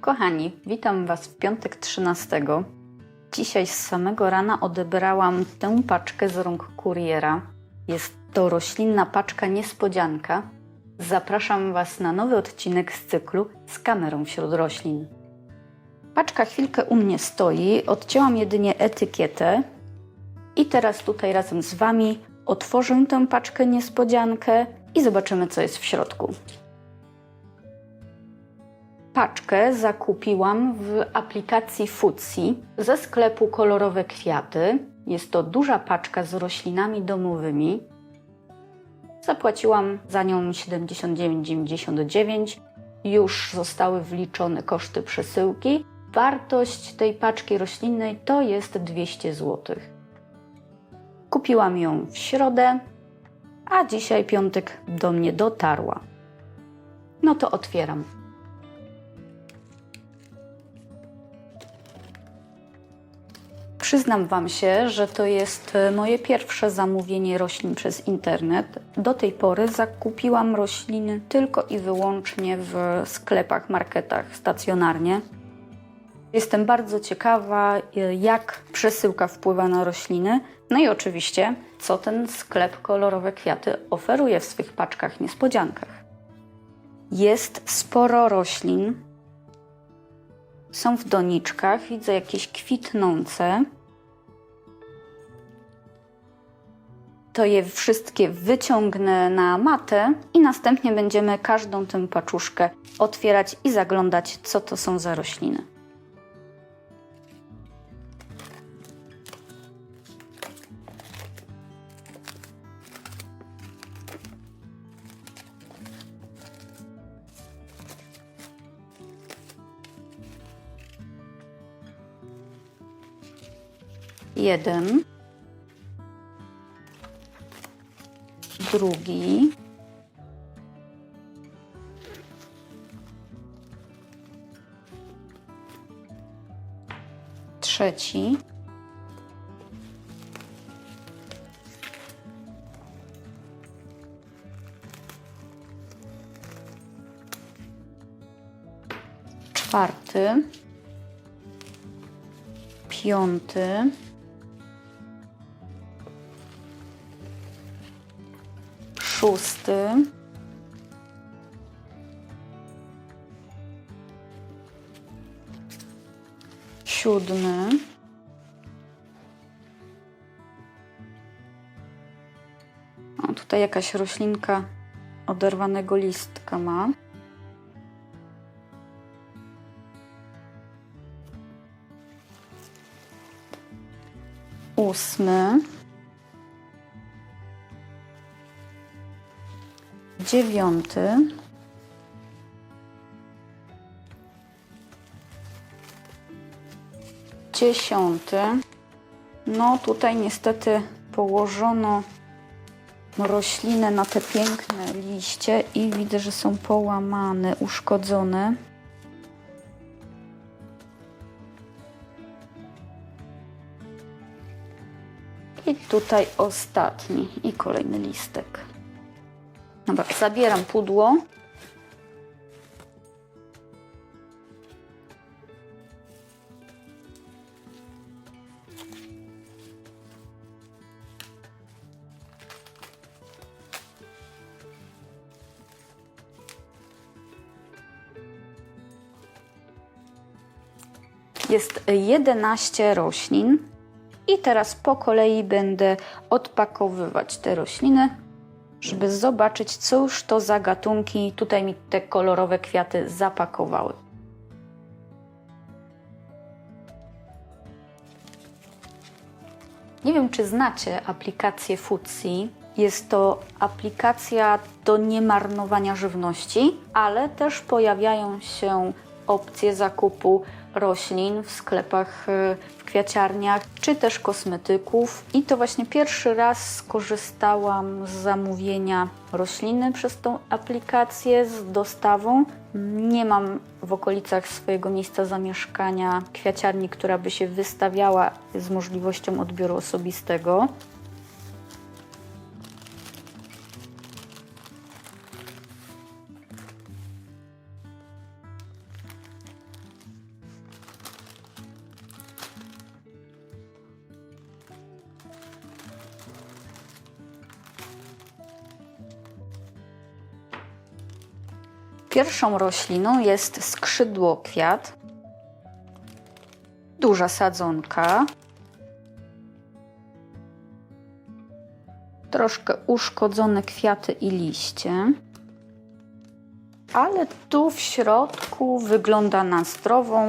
Kochani, witam Was w piątek 13. Dzisiaj z samego rana odebrałam tę paczkę z rąk kuriera. Jest to roślinna paczka niespodzianka. Zapraszam Was na nowy odcinek z cyklu z kamerą wśród roślin. Paczka chwilkę u mnie stoi, odcięłam jedynie etykietę i teraz tutaj razem z Wami otworzę tę paczkę niespodziankę i zobaczymy, co jest w środku. Paczkę zakupiłam w aplikacji Futsi ze sklepu Kolorowe Kwiaty. Jest to duża paczka z roślinami domowymi. Zapłaciłam za nią 79,99. Już zostały wliczone koszty przesyłki. Wartość tej paczki roślinnej to jest 200 zł. Kupiłam ją w środę, a dzisiaj piątek do mnie dotarła. No to otwieram. Przyznam Wam się, że to jest e, moje pierwsze zamówienie roślin przez internet. Do tej pory zakupiłam rośliny tylko i wyłącznie w sklepach, marketach stacjonarnie. Jestem bardzo ciekawa, e, jak przesyłka wpływa na rośliny. No i oczywiście, co ten sklep Kolorowe Kwiaty oferuje w swych paczkach niespodziankach. Jest sporo roślin, są w doniczkach, widzę jakieś kwitnące. To je wszystkie wyciągnę na matę i następnie będziemy każdą tę paczuszkę otwierać i zaglądać, co to są za rośliny. Jeden. Drugi. Trzeci. Czwarty. Piąty. Szósty. Siódmy. O, tutaj jakaś roślinka oderwanego listka ma. Ósmy. Dziewiąty. Dziesiąty. No tutaj niestety położono rośliny na te piękne liście i widzę, że są połamane, uszkodzone. I tutaj ostatni i kolejny listek. Dobra, zabieram pudło. Jest 11 roślin i teraz po kolei będę odpakowywać te rośliny żeby zobaczyć, cóż to za gatunki tutaj mi te kolorowe kwiaty zapakowały. Nie wiem, czy znacie aplikację Futsi. Jest to aplikacja do niemarnowania żywności, ale też pojawiają się opcje zakupu roślin w sklepach, y, w kwiaciarniach, czy też kosmetyków. I to właśnie pierwszy raz skorzystałam z zamówienia rośliny przez tą aplikację z dostawą. Nie mam w okolicach swojego miejsca zamieszkania kwiaciarni, która by się wystawiała z możliwością odbioru osobistego. Pierwszą rośliną jest skrzydłokwiat. Duża sadzonka. Troszkę uszkodzone kwiaty i liście. Ale tu w środku wygląda na zdrową.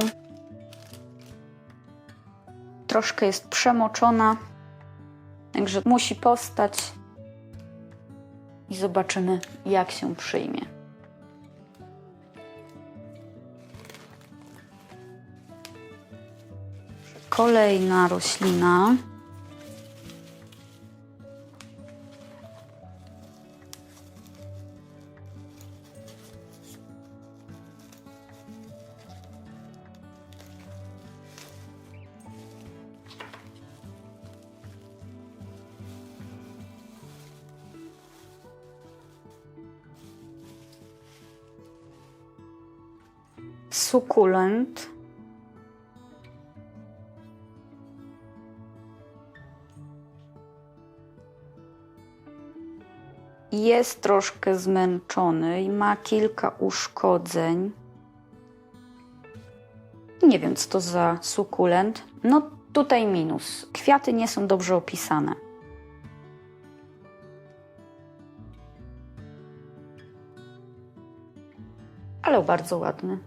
Troszkę jest przemoczona, także musi postać i zobaczymy, jak się przyjmie. Kolejna roślina. Sukulent. Jest troszkę zmęczony i ma kilka uszkodzeń. Nie wiem, co to za sukulent. No tutaj minus. Kwiaty nie są dobrze opisane. Ale bardzo ładny.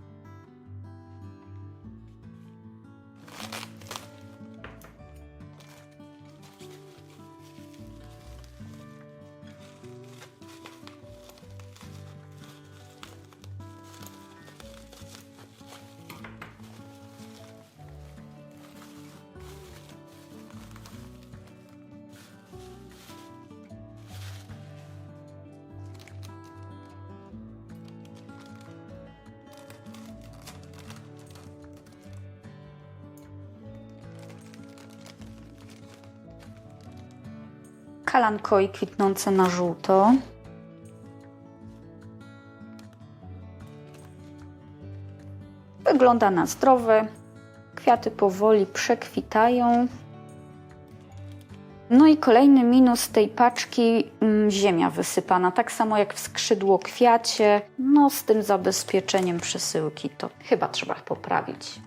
Kalankoi kwitnące na żółto. Wygląda na zdrowe. Kwiaty powoli przekwitają. No i kolejny minus tej paczki mm, ziemia wysypana, tak samo jak w skrzydło kwiacie. No z tym zabezpieczeniem przesyłki to chyba trzeba poprawić.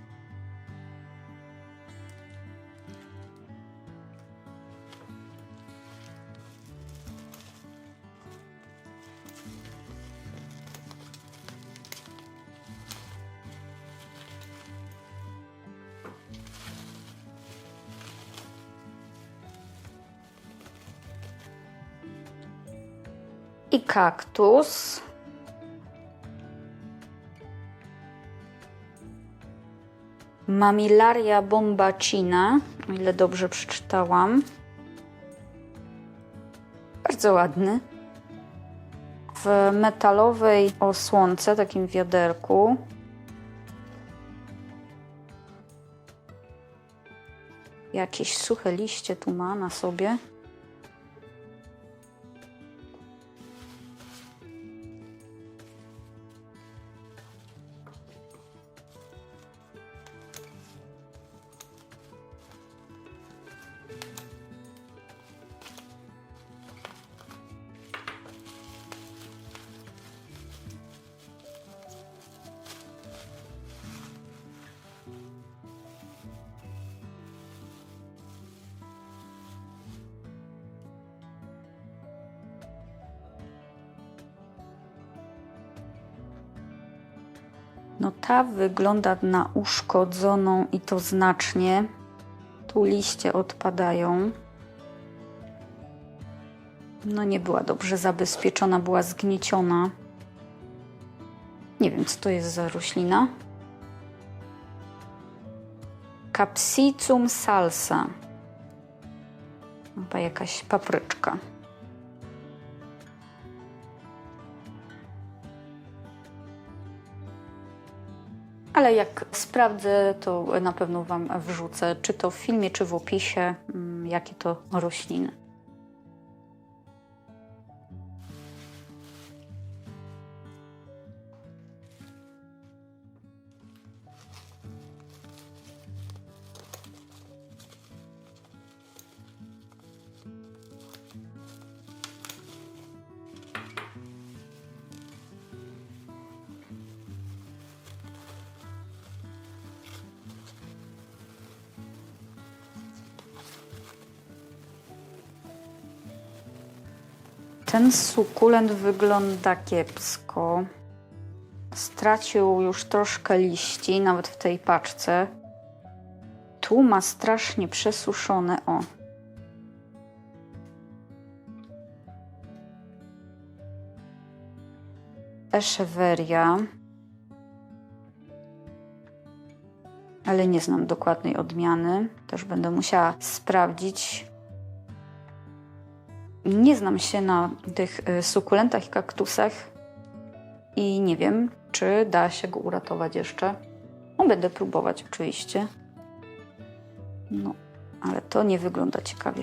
I kaktus. Mamilaria bombacina, o ile dobrze przeczytałam. Bardzo ładny. W metalowej osłonce, takim wiaderku. Jakieś suche liście tu ma na sobie. No ta wygląda na uszkodzoną i to znacznie. Tu liście odpadają. No nie była dobrze zabezpieczona, była zgnieciona. Nie wiem, co to jest za roślina. Capsicum salsa. Chyba jakaś papryczka. Ale jak sprawdzę, to na pewno Wam wrzucę, czy to w filmie, czy w opisie, mm, jakie to rośliny. Ten sukulent wygląda kiepsko. Stracił już troszkę liści, nawet w tej paczce. Tu ma strasznie przesuszone. O. Echeveria. Ale nie znam dokładnej odmiany. Też będę musiała sprawdzić. Nie znam się na tych y, sukulentach i kaktusach i nie wiem, czy da się go uratować jeszcze. No, będę próbować oczywiście. No, ale to nie wygląda ciekawie.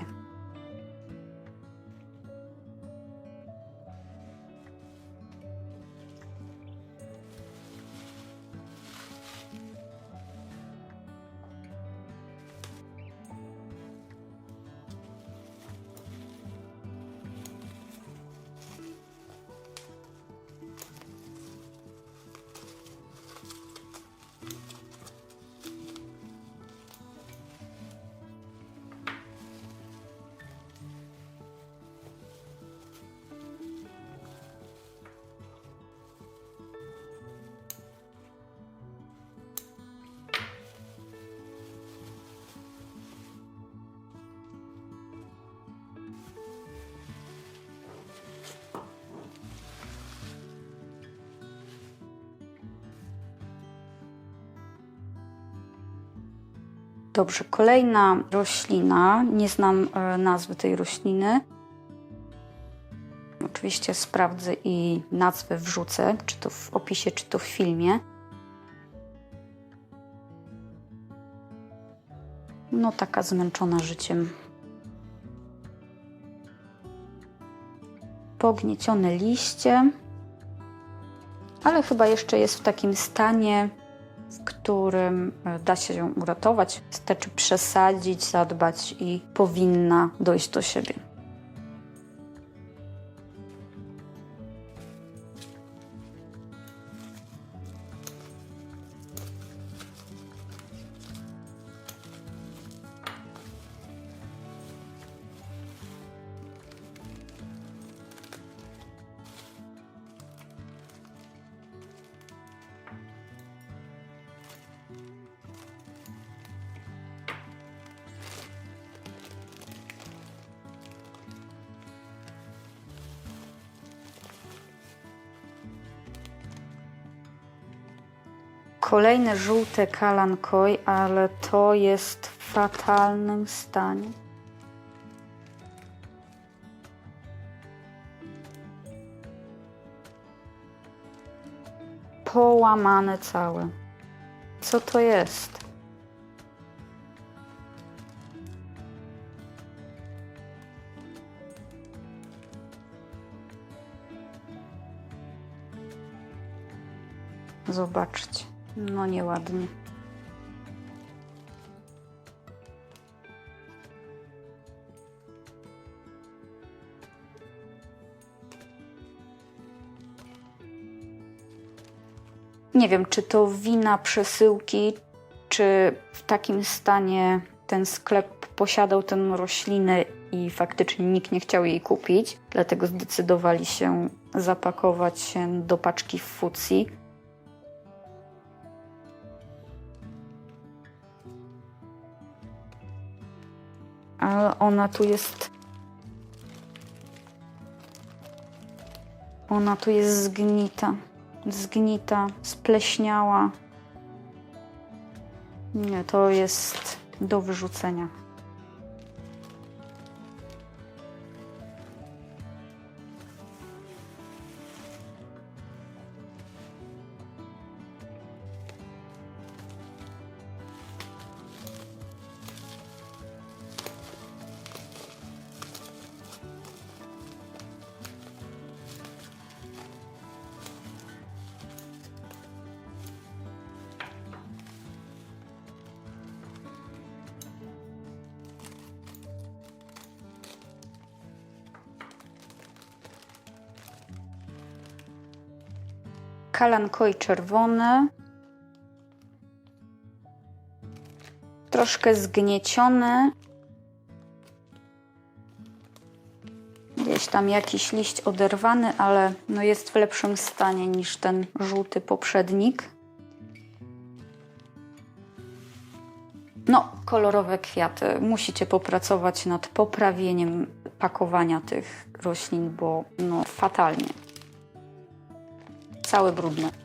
Dobrze, kolejna roślina. Nie znam e, nazwy tej rośliny. Oczywiście sprawdzę i nazwę wrzucę, czy to w opisie, czy to w filmie. No, taka zmęczona życiem. Pogniecione liście, ale chyba jeszcze jest w takim stanie, którym e, da się ją uratować. Wystarczy przesadzić, zadbać i powinna dojść do siebie. Kolejne żółte kalankoj, ale to jest w fatalnym stanie. Połamane całe. Co to jest? Zobaczcie. No nieładnie. Nie wiem, czy to wina przesyłki, czy w takim stanie ten sklep posiadał tę roślinę i faktycznie nikt nie chciał jej kupić, dlatego zdecydowali się zapakować się do paczki w fucji. Ale ona tu jest. Ona tu jest zgnita. Zgnita, spleśniała. Nie, to jest do wyrzucenia. Kalankoj czerwony. Troszkę zgnieciony. Gdzieś tam jakiś liść oderwany, ale no jest w lepszym stanie niż ten żółty poprzednik. No, kolorowe kwiaty. Musicie popracować nad poprawieniem pakowania tych roślin, bo no fatalnie. Całe brudne.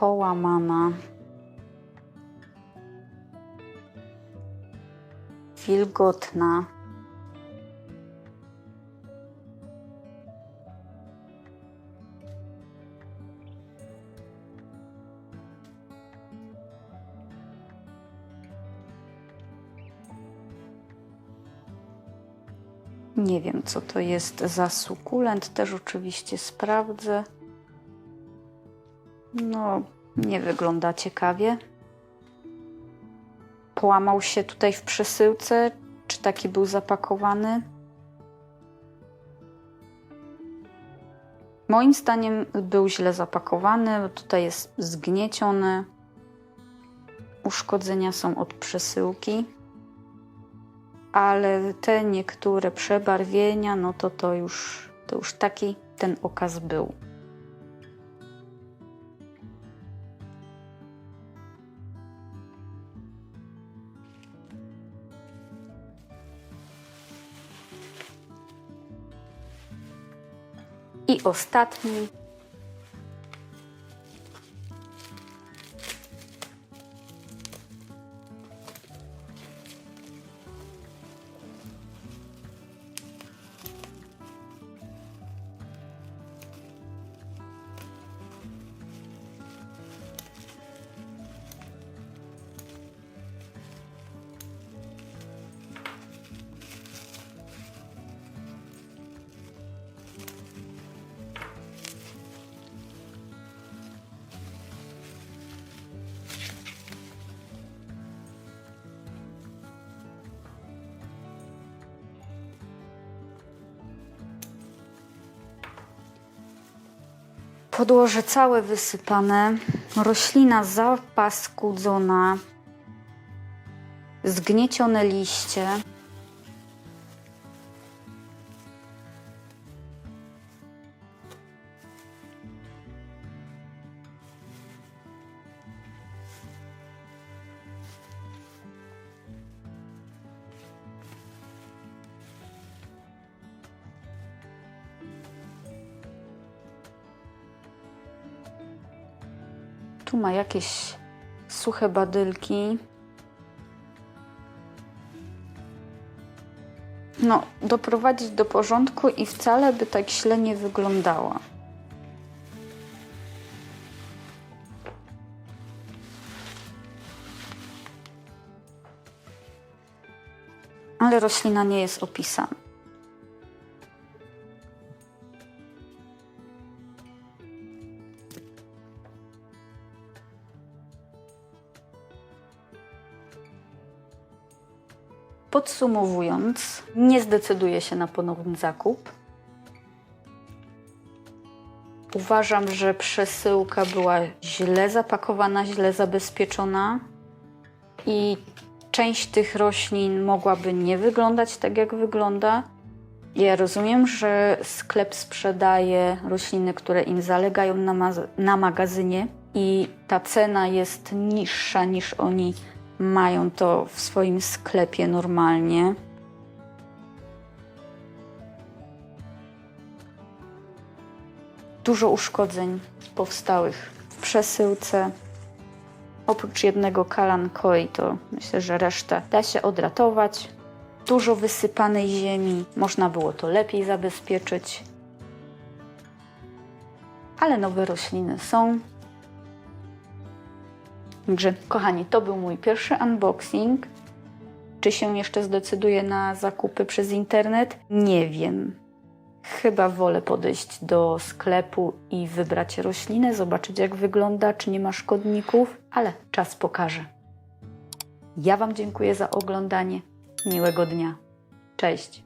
Połamana. Wilgotna. Nie wiem, co to jest za sukulent. Też oczywiście sprawdzę. No, nie wygląda ciekawie. Połamał się tutaj w przesyłce, czy taki był zapakowany? Moim zdaniem był źle zapakowany, bo tutaj jest zgnieciony. Uszkodzenia są od przesyłki. Ale te niektóre przebarwienia, no to to już, to już taki ten okaz był. Ostatni. Podłoże całe wysypane, roślina zapaskudzona, zgniecione liście. Ma jakieś suche badylki. No, doprowadzić do porządku i wcale by tak źle nie wyglądała. Ale roślina nie jest opisana. Podsumowując, nie zdecyduję się na ponowny zakup. Uważam, że przesyłka była źle zapakowana, źle zabezpieczona i część tych roślin mogłaby nie wyglądać tak, jak wygląda. Ja rozumiem, że sklep sprzedaje rośliny, które im zalegają na, ma- na magazynie i ta cena jest niższa niż oni mają to w swoim sklepie normalnie. Dużo uszkodzeń powstałych w przesyłce. Oprócz jednego kalankoi, to myślę, że resztę da się odratować. Dużo wysypanej ziemi, można było to lepiej zabezpieczyć. Ale nowe rośliny są, Także, kochani, to był mój pierwszy unboxing. Czy się jeszcze zdecyduję na zakupy przez internet? Nie wiem. Chyba wolę podejść do sklepu i wybrać roślinę, zobaczyć jak wygląda, czy nie ma szkodników, ale czas pokaże. Ja Wam dziękuję za oglądanie. Miłego dnia. Cześć.